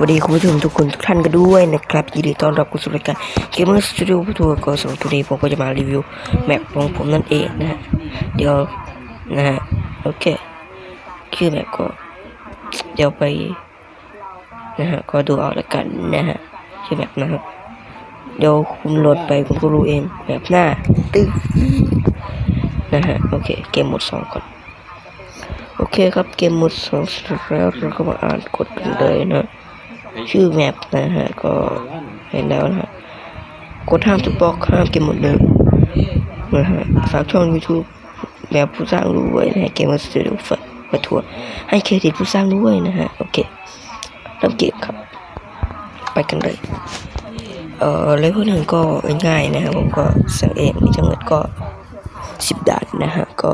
วัสดีคุณผู้ชมทุกคนทุกท่านกันด้วยนะครับยินดีต้อนรับเข้าสู่รายการ Gamer Studio ผู้ทัวร์ก็สำหรับทุกทีผมก็จะมารีวิวแมปของผมนั่นเองนะฮะเดี๋ยวนะฮะโอเคชื่อแมปก็เดี๋ยวไปนะฮะก็ดูเอาละกันนะฮะชื่อแมปนะครับเดี๋ยวคุณโหลดไปคุณก็รู้เองแบบหน้าตึ้งนะฮะโอเคเกมหมดสองก่อนโอเคครับเกมหมดสองเสร็จแล้วเราก็มาอ่านกฎกันเลยนะ ชื่อแมปนะฮะ ก็เห็นแล้วนะฮะ กดห้ามทุกบล็อกห้ามเกมหมดเลยนะฮะฝากช่อง YouTube แมปผู้สร้างรู้ว้นะฮะเกมสตูดิโอฝัดประทัวร์ให้เครดิตผู้สร้างด้วยนะฮะ โอเคเริ่มเกมครับ ไปกันเลย เอ่อเลเวลหนึ่งก็ง่ายนะครับผมก็สั่งเองมีจังหวัดก็สิบด่านนะฮะ ก็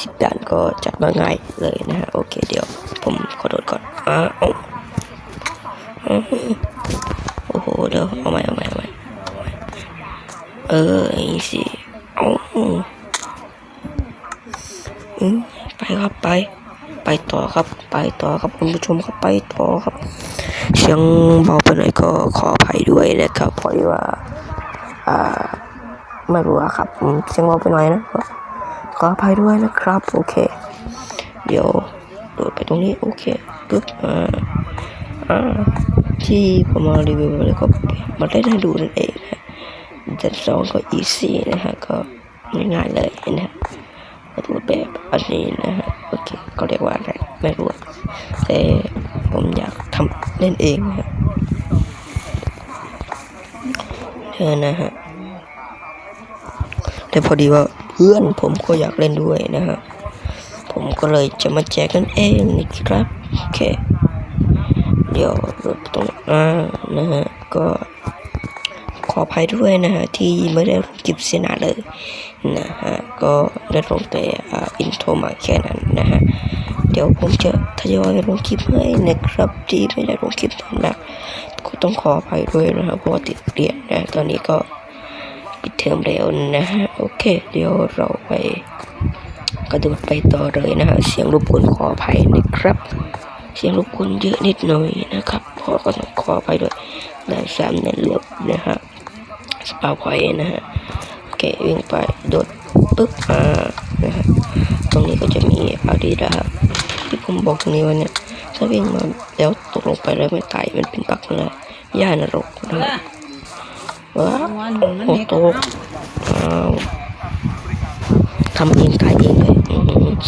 สิบด่านก็จัดมาง่ายเลยนะฮะ โอเค เดี๋ยวผมขอโทษก่อนอ้าวอ้ โอ้โหเดี๋ยวเอาใหม่เอาใหม่เอาใหม่เอาใหม่เอออย่างนี้สิเอาอืมไปครับไป ไปต่อครับไปต่อครับคุณผู้ชมครับไปต่อครับ เสียงเบาไปหน่อยก็ขออภัยด้วยนะครับเพราะว่าอ่าไม่รู้อะครับเสียงเบาไปหน่อยนะขออภัยด้วยนะครับ โอเค เดี๋ยวโดดไปตรงนี้ โอเคปึ๊บอ่าอ่า ที่ผมมารีวิวเลยก็มาได้ให้ดูนั่นเองนะจัดสองก็อีซี่นะฮะก็ง่ายๆเลยนะฮะมาดูแบบอันนี้นะฮะโอเคก็เรียกว่าอะไรไม่รู้แต่ผมอยากทำเล่นเองนะฮะเออนะฮะแต่พอดีว่าเพื่อนผมก็อยากเล่นด้วยนะฮะผมก็เลยจะมาแจกนั่นเองนะครับโอเค เดี๋ยวรถตรงอ่านะฮะก็ขออภัยด้วยนะฮะที่ไม่ได้ลงคลิปเสนาเลยนะฮะก็ได้ลงแต่อินโทรมาแค่นั้นนะฮะเดี๋ยวผมจะทยอยลงคลิปให้นะครับที่ไม่ได้ลงคลิปตอนนั้นก็ต้องขออภัยด้วยนะครับเพราะติดเรียนนะตอนนี้ก็ปิดเทอมแล้วนะฮะโอเค เดี๋ยวเราไปกระโดดไปต่อเลยนะฮะเสียงรบกวนขออภัยนะครับ เสียงรบกวนเยอะนิดหน่อยนะครับขอก็ต้องขออภัยด้วยด้านสามนั่นลบนะฮะสปาไว้นะฮะโอเควิ่งไปโดดปึ๊บมานะฮะตรงนี้ก็จะมีอาดีนะครับที่ผมบอกตรงนี้ว่าเนี่ยถ้าวิ่งมาแล้วตกลงไปแล้วไม่ตายมันเป็นปักนะย่านรกนะว้าโอ้โตกอ้าวทำเองขายเองเลย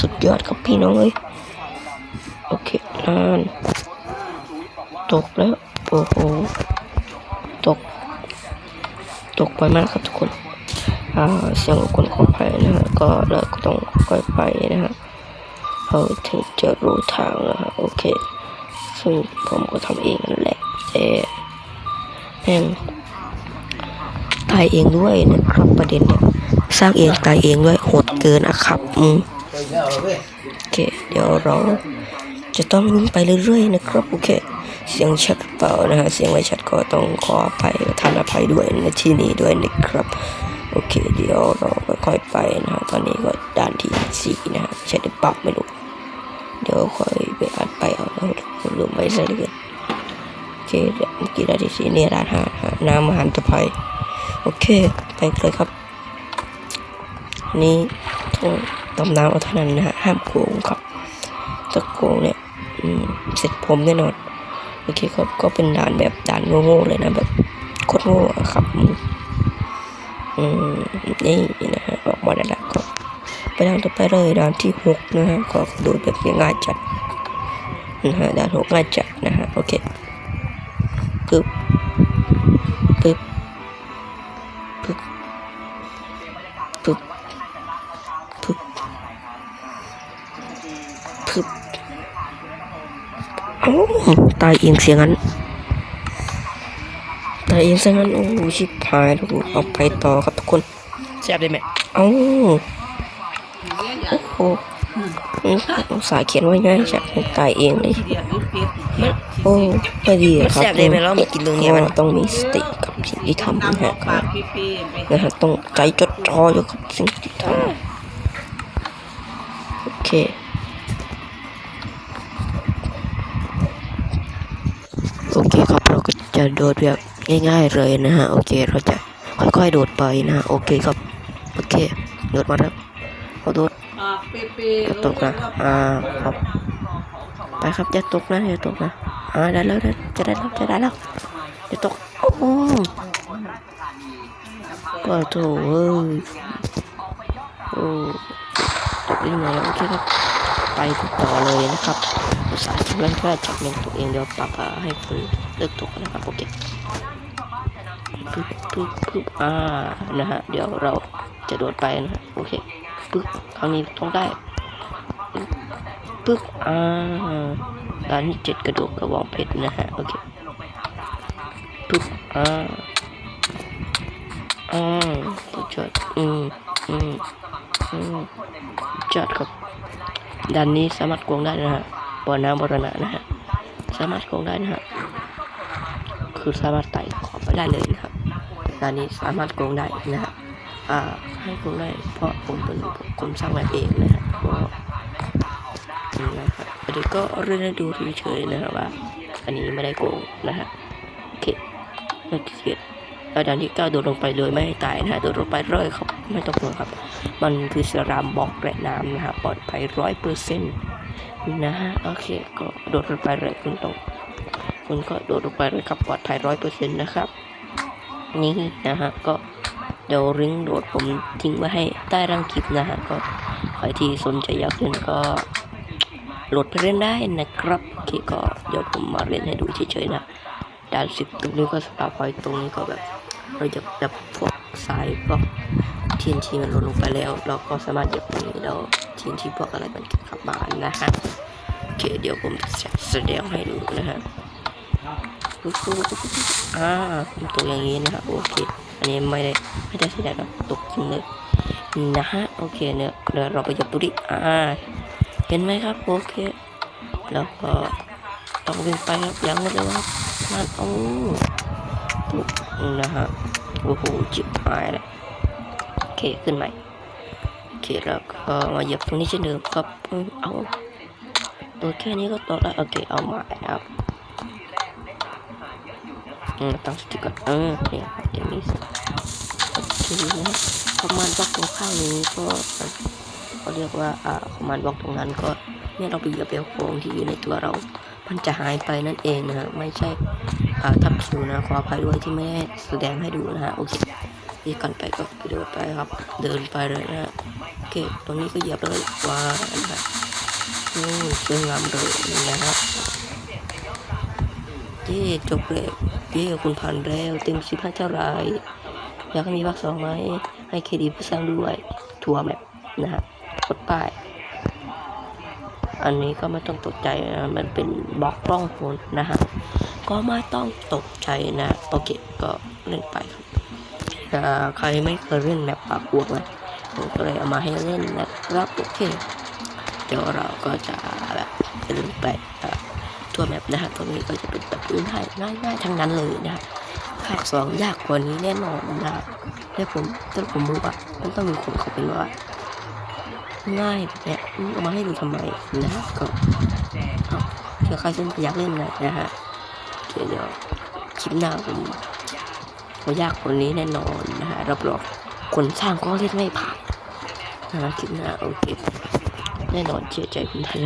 สุดยอดครับพี่น้องเอ้ย เคนานตกแล้ว โอ้โห ตก ตกไปมากครับทุกคนอ่าเสียงคนขอไปนะฮะก็เราก็ต้องค่อยไปนะฮะเราถึงจะรู้ทางนะฮะโอเค ซึ่งผมก็ทำเองนั่นแหละแต่แม่งตายเองด้วยนะครับประเด็นเนี่ยสร้างเองตายเองด้วยโหดเกินอะครับอืมโอเค เดี๋ยวเรา จะต้องลุ้นไปเรื่อยๆนะครับโอเค เสียงชัดหรือเปล่านะฮะเสียงไม่ชัดก็ต้องขออภัยท่านอภัยด้วยในที่นี้ด้วยนะครับ โอเค เดี๋ยวเราค่อยๆไปนะฮะตอนนี้ก็ด่านที่สี่นะฮะใช่หรือเปล่าไม่รู้เดี๋ยวค่อยไปอ่านไปเอาแล้วลืมไปซะเหลยโอเคเมื่อกี้ด่านที่สี่เนี่ยด่านห้าฮะน้ำมหันตภัยโอเค ไปเลยครับ นี่ต้องตำน้ำเอาเท่านั้นนะฮะห้ามโกงครับถ้าโกงเนี่ย เสร็จผมแน่นอนโอเคครับก็เป็นด่านแบบด่านโง่ๆเลยนะแบบโคตรโง่อะครับอืมนี่นะฮะออกมาแล้วก็ไปด่านต่อไปเลยด่านที่หกนะฮะก็โดยแบบง่ายจัดนะฮะด่านหกง่ายจัดนะฮะโอเคปึ๊บปึ๊บปึ๊บปึ๊บปึ๊บปึ๊บ ตายเองเสียงั้น ตายเองซะงั้น โอ้ชิบหายแล้วกูเอาไปต่อครับทุกคนแซ่บได้ไหมเอ้าโอ้โหอืมสายเขียนไว้ง่ายจัดตายเองเลยโอ้ไม่ดีอะครับแซ่บเลยไหมเรามากินตรงเนี้ยมันก็ต้องมีสติกับสิ่งที่ทำนะฮะก็ปากพี่ปีไปนะฮะต้องใจจดจ่ออยู่กับสิ่งที่ทำโอเค โอเคครับเราก็จะโดดแบบง่ายๆเลยนะฮะโอเคเราจะค่อยๆโดดไปนะฮะโอเคครับโอเคโดดมาแล้วขอโดดอย่าตกนะอ่าครับไปครับอย่าตกนะอย่าตกนะอ่าได้แล้วได้จะได้แล้วจะได้แล้วอย่าตกโอ้โหก็โถเอ้ยโอ้ตกยังไงโอเคครับไปต่อเลยนะครับ อุตสาห์ทำแรงแค่จับลงตัวเองเดี๋ยวปรับอ่าให้คุณเลิกตกนะครับโอเคปึ๊บปึ๊บปึ๊บอ่านะฮะเดี๋ยวเราจะโดดไปนะฮะโอเคปึ๊บครั้งนี้ต้องได้ปึ๊บอ่าด้านเจ็ดกระโดดกระบองเพชรนะฮะโอเคปึ๊บอ่าอ่าสุดยอดอืมอืมอืมจัดครับด้านนี้สามารถโกงได้นะฮะ บ่อน้ำบรณะนะฮะสามารถโกงได้นะฮะคือสามารถไต่ขอบไปได้เลยนะครับด้านนี้สามารถโกงได้นะฮะอ่าให้โกงได้เพราะผมเป็นคนสร้างแบบเองนะฮะก็นะครับเดี๋ยวก็เรื่องดูเฉยๆนะฮะว่า อันนี้ไม่ได้โกงนะฮะโอเคโอเคแล้วด้านที่เก้าโดดลงไปเลยไม่ให้ตายนะฮะโดดลงไปเลยครับไม่ต้องกลัวครับ มันคือสรามบอกแระน้ำนะฮะปลอดภัยร้อยเปอร์เซ็นต์ นะฮะโอเคก็โดดลงไปเลยคุณต้องคุณก็โดดลงไปเลยครับปลอดภัยร้อยเปอร์เซ็นต์นะครับ นี่นะฮะก็เดี๋ยวริงก์โดดผมทิ้งไว้ให้ใต้ร่างคลิปนะฮะก็ใครที่สนใจอยากเล่นก็โหลดไปเล่นได้นะครับโอเคก็เดี๋ยวผมมาเล่นให้ดูเฉยๆนะด่านสิบตรงนี้ก็สตาร์พอยตรงนี้ก็แบบเราจะจับพวกสายพวก ทีนทีมันลดลงไปแล้ว เราก็สามารถเหยียบตรงนี้แล้วทีนทีพวกอะไรมันกลับมานะฮะโอเคเดี๋ยวผมจะแสดงให้ดูนะฮะอ่าตกอย่างนี้นะครับโอเค อันนี้ไม่ได้ไม่ได้แสดงนะตกจริงเลยนะฮะโอเคเนี่ยเดี๋ยวเราไปเหยียบตัวนี้อ่าเห็นไหมครับโอเคแล้วก็ต้องวิ่งไปครับยังไม่ได้ว่านั่นโอ้นะฮะโอ้โหจิบหายเลย เคขึ้นใหม่โอเคแล้วก็มาเหยียบตรงนี้เช่นเดิมครับเอาตัวแค่นี้ก็ตกแล้วโอเคเอาใหม่ครับอืมตั้งสติก่อนเออเนี่ยครับอย่างนี้สิโอเคนะคอมมานด์บล็อกตรงข้างนี้ก็เขาเรียกว่าอ่าคอมมานด์บล็อกตรงนั้นก็เนี่ยเราไปเหยียบเบลโค้งที่อยู่ในตัวเรา มันจะหายไปนั่นเองนะฮะไม่ใช่อ่าทับคิวนะขออภัยด้วยที่ไม่ได้แสดงให้ดูนะฮะโอเค ที่ก่อนไปก็เดินไปครับ เดินไปเลยนะโอเคตรงนี้ก็เหยียบเลยว้านะครับอืมสวยงามเลยนะฮะเย่จบเลยเย่คุณผ่านแล้วเต็มสิบห้าเท่าไรอยากให้มีภาคสองไหมให้เครดิตผู้สร้างด้วยทัวร์แมปนะฮะกดป้าย อันนี้ก็ไม่ต้องตกใจนะมันเป็นบล็อกร่องหนนะฮะก็ไม่ต้องตกใจนะโอเคก็เล่นไปครับ ใครไม่เคยเล่นแบบปากบวกเลยผมก็เลยเอามาให้เล่นนะครับโอเคเดี๋ยวเราก็จะแบบจะเล่นไปทั่วแมปนะฮะตรงนี้ก็จะเป็นแบบง่ายง่ายง่ายๆทั้งนั้นเลยนะฮะภาคสองยากกว่านี้แน่นอนนะแต่ผมแต่ผมรู้ว่ามันต้องมีคนเขาเป็นว่าง่ายแบบเนี้ยเอามาให้ดูทำไมนะก็เอาเผื่อใครสนใจอยากเล่นนะนะฮะเคเดี๋ยวคลิปหน้าผม ว่ายากกว่านี้แน่นอนนะฮะรับรองคนสร้างก็เล่นไม่ผ่านนะฮะคลิปหน้าโอเคแน่นอนเชื่อใจคุณทัน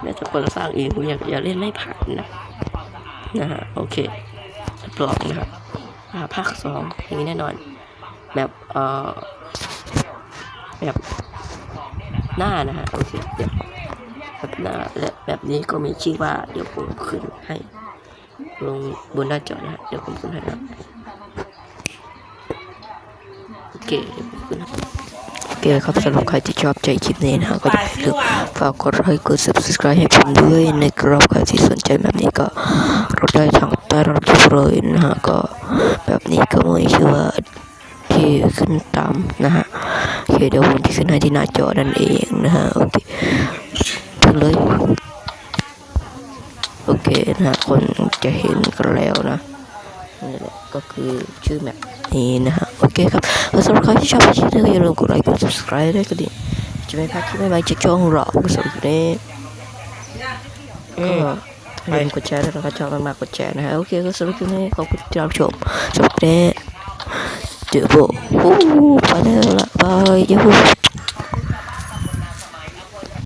แม้แต่คนสร้างเองผมอยากจะเล่นไม่ผ่านนะนะฮะโอเครับรองนะครับภาคสองอย่างนี้แน่นอนแบบเอ่อแบบหน้านะฮะโอเคเดี๋ยวแบบหน้าและแบบนี้ก็มีชื่อว่าเดี๋ยวผมขึ้นให้ลงบนหน้าจอนะฮะเดี๋ยวผมขึ้นให้นะ เคโอเคครับสำหรับใครที่ชอบใจคลิปนี้นะก็อย่าลืมฝากกดไลค์กด subscribe ให้ผมด้วยนะครับใครที่สนใจแบบนี้ก็รดได้ทางใต้รับคลิปเลยนะฮะก็แบบนี้ก็มีชื่อว่าที่ขึ้นตามนะฮะโอเคเดี๋ยวผมจะขึ้นให้ที่หน้าจอนั่นเองนะฮะโอเคถึงเลยโอเคนะคนจะเห็นกันแล้วนะนี่แหละก็คือชื่อแมป นี้นะฮะโอเคครับสำหรับใครที่ชอบคลิปนี้ก็อย่าลืมกดไลค์กด subscribe ด้วยก็ดีจะไม่พลาดคลิปใหม่ๆจากช่องเราก็สำหรับนี้ก็อย่าลืมกดแชร์ด้วยนะครับชอบมากๆกดแชร์นะฮะโอเคก็สำหรับคลิปนี้ขอบคุณที่รับชมสำหรับคลิปนี้เจอโบไปแล้วละบายยู